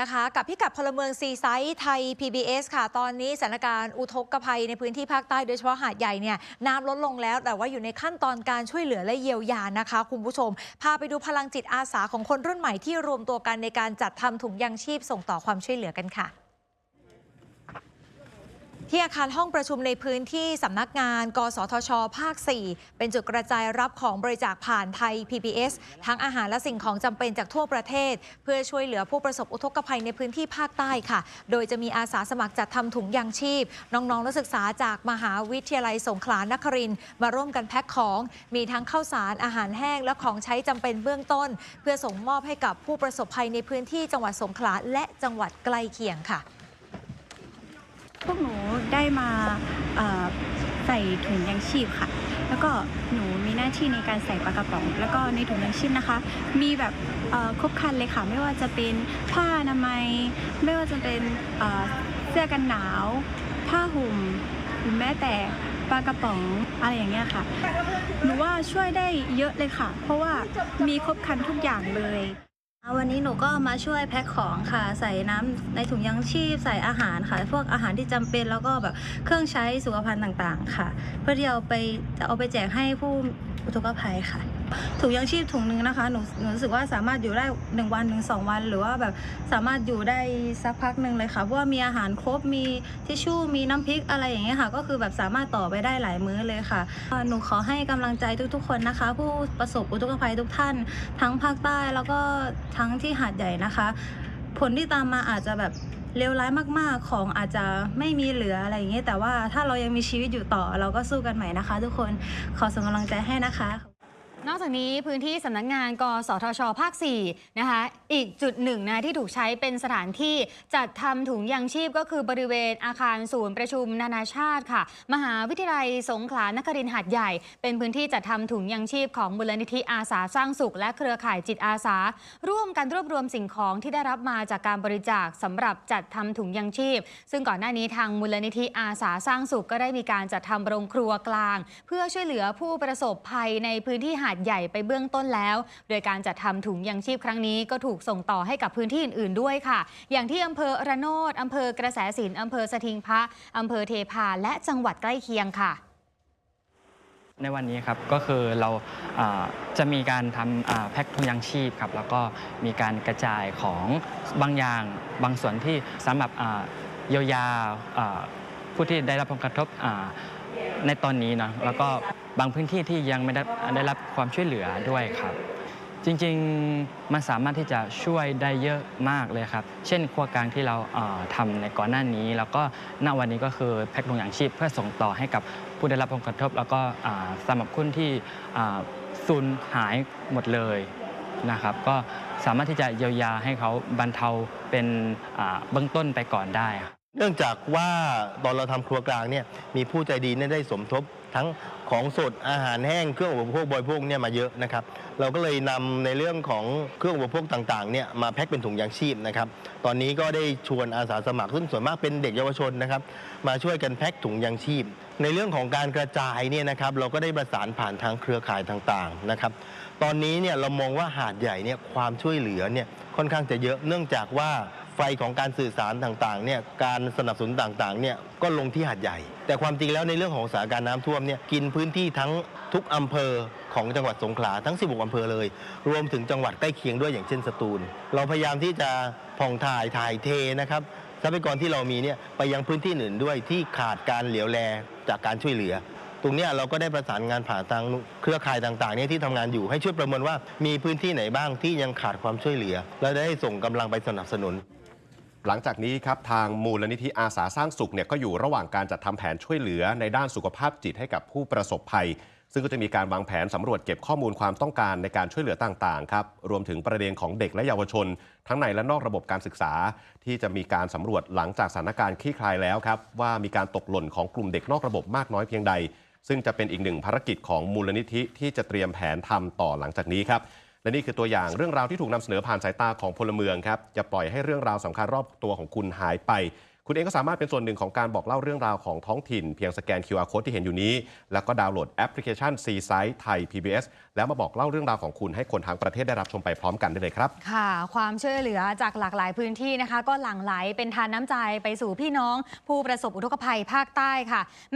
นะคะกับพิกัดพลเมืองซีไซส์ไทย PBS ค่ะ ตอนนี้สถานการณ์อุทกภัยในพื้นที่ภาคใต้โดยเฉพาะหาดใหญ่เนี่ยน้ำลดลงแล้ว แต่ว่าอยู่ในขั้นตอนการช่วยเหลือและเยียวยานะคะ คุณผู้ชม พาไปดูพลังจิตอาสาของคนรุ่นใหม่ที่รวมตัวกันในการจัดทำถุงยางชีพส่งต่อความช่วยเหลือกันค่ะ ที่อาคารห้องประชุมในพื้นที่สำนักงาน กสทช ภาค 4 เป็นจุดกระจายรับของบริจาคผ่านไทย PBS ทั้งอาหารและสิ่งของจำเป็นจากทั่วประเทศ เพื่อช่วยเหลือผู้ประสบอุทกภัยในพื้นที่ภาคใต้ค่ะ โดยจะมีอาสาสมัครจัดทำถุงยางชีพ น้องๆนักศึกษาจากมหาวิทยาลัยสงขลานครินมาร่วมกันแพ็คของ มีทั้งข้าวสารอาหารแห้งและของใช้จำเป็นเบื้องต้น เพื่อส่งมอบให้กับผู้ประสบภัยในพื้นที่จังหวัดสงขลาและจังหวัดใกล้เคียงค่ะพวกหนู ได้มาใส่ถุงยังชีพค่ะ แล้วก็หนูมีหน้าที่ในการใส่ปลากระป๋อง แล้วก็ในถุงยังชีพนะคะ มีแบบครบคันเลยค่ะ ไม่ว่าจะเป็นผ้าอนามัย ไม่ว่าจะเป็นเสื้อกันหนาว ผ้าห่มหรือแม้แต่ปลากระป๋องอะไรอย่างเงี้ยค่ะ หนูว่าช่วยได้เยอะเลยค่ะ เพราะว่ามีครบคันทุกอย่างเลย วันนี้หนูก็มาช่วยแพ็คของค่ะ ใส่น้ำในถุงยังชีพใส่อาหารค่ะ พวกอาหารที่จำเป็นแล้วก็แบบเครื่องใช้สุขภัณฑ์ต่างๆ ค่ะ เพื่อที่เอาไปจะเอาไปแจกให้ผู้อุทกภัยค่ะ ถุงยังชีพถุงหนึงนะคะหนูหนูรู้สึกว่าสามารถอยู่ได้หนึ่งวันถึงสองวัน หรือว่าแบบสามารถอยู่ได้สักพักหนึ่งเลยค่ะเพราะว่ามีอาหารครบมีทิชชู่มีน้ำพริกอะไรอย่างเงี้ยค่ะ ก็คือแบบสามารถต่อไปได้หลายมื้อเลยค่ะหนูขอให้กำลังใจทุกๆ คนนะคะ ผู้ประสบอุทกภัยทุกท่าน ทั้งภาคใต้แล้วก็ทั้งที่หาดใหญ่นะคะ ผลที่ตามมาอาจจะแบบเลวร้ายมากๆ ของอาจจะไม่มีเหลืออะไรอย่างเงี้ยแต่ว่าถ้าเรายังมีชีวิตอยู่ต่อ เราก็สู้กันใหม่นะคะ ทุกคนขอส่งกำลังใจให้นะคะ นอกจากนี้พื้นที่สำนักงานกสทช ภาค 4 นะคะ อีกจุดหนึ่งนะที่ถูกใช้เป็นสถานที่จัดทำถุงยางชีพก็คือบริเวณอาคารศูนย์ประชุมนานาชาติค่ะ มหาวิทยาลัยสงขลานครินทร์หาดใหญ่ เป็นพื้นที่จัดทำถุงยางชีพของมูลนิธิอาสาสร้างสุข และเครือข่ายจิตอาสา ร่วมกันรวบรวมสิ่งของที่ได้รับมาจากการบริจาคสำหรับจัดทำถุงยางชีพ ซึ่งก่อนหน้านี้ทางมูลนิธิอาสาสร้างสุขก็ได้มีการจัดทำโรงครัวกลาง เพื่อช่วยเหลือผู้ประสบภัยในพื้นที่หาดใหญ่ไปเบื้องต้นแล้ว โดยการจัดทำถุงยางชีพครั้งนี้ก็ถูกส่งต่อให้กับพื้นที่อื่น ๆ ด้วยค่ะ อย่างที่อำเภอระโนดอำเภอกระแสสินอำเภอสทิงพระอำเภอเทพาและจังหวัดใกล้เคียงค่ะในวันนี้ครับก็คือเราจะมีการทำแพ็คถุงยางชีพครับแล้วก็มีการกระจายของบางอย่างบางส่วนที่สำหรับเยียวยาผู้ที่ได้รับผลกระทบในตอนนี้เนะแล้วก็ บางพื้นที่ที่ยังไม่ได้ได้รับความช่วยเหลือด้วยครับ จริงๆมันสามารถที่จะช่วยได้เยอะมากเลยครับ เช่นครัวกลางที่เราเอ่อทำในก่อนหน้านี้ แล้วก็ณวันนี้ก็คือแพ็คถุงยางชีพ เพื่อส่งต่อให้กับผู้ได้รับผลกระทบ แล้วก็สำหรับคนที่สูญหายหมดเลยนะครับก็สามารถที่จะเยียวยาให้เขาบรรเทาเป็นเบื้องต้นไปก่อนได้ เนื่องจากว่าตอนเราทำครัวกลางเนี่ยมีผู้ใจดีได้สมทบทั้งของสดอาหารแห้งเครื่องอุปโภคบริโภคเนี่ยมาเยอะนะครับเราก็เลยนำในเรื่องของเครื่องอุปโภคต่างๆเนี่ยมาแพ็คเป็นถุงยางชีพนะครับตอนนี้ก็ได้ชวนอาสาสมัครซึ่งส่วนมากเป็นเด็กเยาวชนนะครับมาช่วยกันแพ็คถุงยางชีพ ในเรื่องของการกระจายเนี่ยนะครับเราก็ได้ประสานผ่านทางเครือข่ายต่างๆนะครับตอนนี้เนี่ยเรามองว่าหาดใหญ่เนี่ยความช่วยเหลือเนี่ยค่อนข้างจะเยอะเนื่องจากว่า ไฟของการสื่อสารต่างๆเนี่ยการสนับสนุนต่างๆเนี่ยก็ลงที่หาดใหญ่ แต่ความจริงแล้วในเรื่องของสถานการณ์น้ำท่วมเนี่ยกินพื้นที่ทั้งทุกอำเภอของจังหวัดสงขลาทั้ง 16 อำเภอเลย รวมถึงจังหวัดใกล้เคียงด้วยอย่างเช่นสตูล เราพยายามที่จะผ่องถ่ายถ่ายเทนะครับทรัพยากรที่เรามีเนี่ยไปยังพื้นที่อื่นด้วยที่ขาดการเหลียวแลจากการช่วยเหลือ ตรงนี้เราก็ได้ประสานงานผ่านทางเครือข่ายต่างๆเนี่ยที่ทำงานอยู่ให้ช่วยประเมินว่ามีพื้นที่ไหนบ้างที่ยังขาดความช่วยเหลือ และได้ส่งกำลังไปสนับสนุน หลังจากนี้ครับทางมูลนิธิอาสาสร้างสุขเนี่ยก็อยู่ระหว่างการจัดทำแผนช่วยเหลือในด้านสุขภาพจิตให้กับผู้ประสบภัย ซึ่งก็จะมีการวางแผนสำรวจเก็บข้อมูลความต้องการในการช่วยเหลือต่างๆครับรวมถึงประเด็นของเด็กและเยาวชน ทั้งในและนอกระบบการศึกษา ที่จะมีการสำรวจหลังจากสถานการณ์คลี่คลายแล้วครับว่ามีการตกหล่นของกลุ่มเด็กนอกระบบมากน้อยเพียงใด ซึ่งจะเป็นอีกหนึ่งภารกิจของมูลนิธิที่จะเตรียมแผนทำต่อหลังจากนี้ครับ และนี่คือตัวอย่างเรื่องราวที่ถูกนำเสนอผ่านสายตาของพลเมืองครับอย่าปล่อยให้เรื่องราวสำคัญรอบตัวของคุณหายไป คุณเองก็สามารถเป็นส่วนหนึ่งของการบอกเล่าเรื่องราวของท้องถิ่น เพียงสแกน QR Code ที่เห็นอยู่นี้ แล้วก็ดาวน์โหลดแอปพลิเคชัน C Site ไทย PBS แล้วมาบอกเล่าเรื่องราวของคุณให้คนทั้งประเทศได้รับชมไปพร้อมกันได้เลยครับ ค่ะ ความช่วยเหลือจากหลากหลายพื้นที่นะคะ ก็หลั่งไหลเป็นทานน้ำใจไปสู่พี่น้อง ผู้ประสบอุทกภัยภาคใต้ค่ะ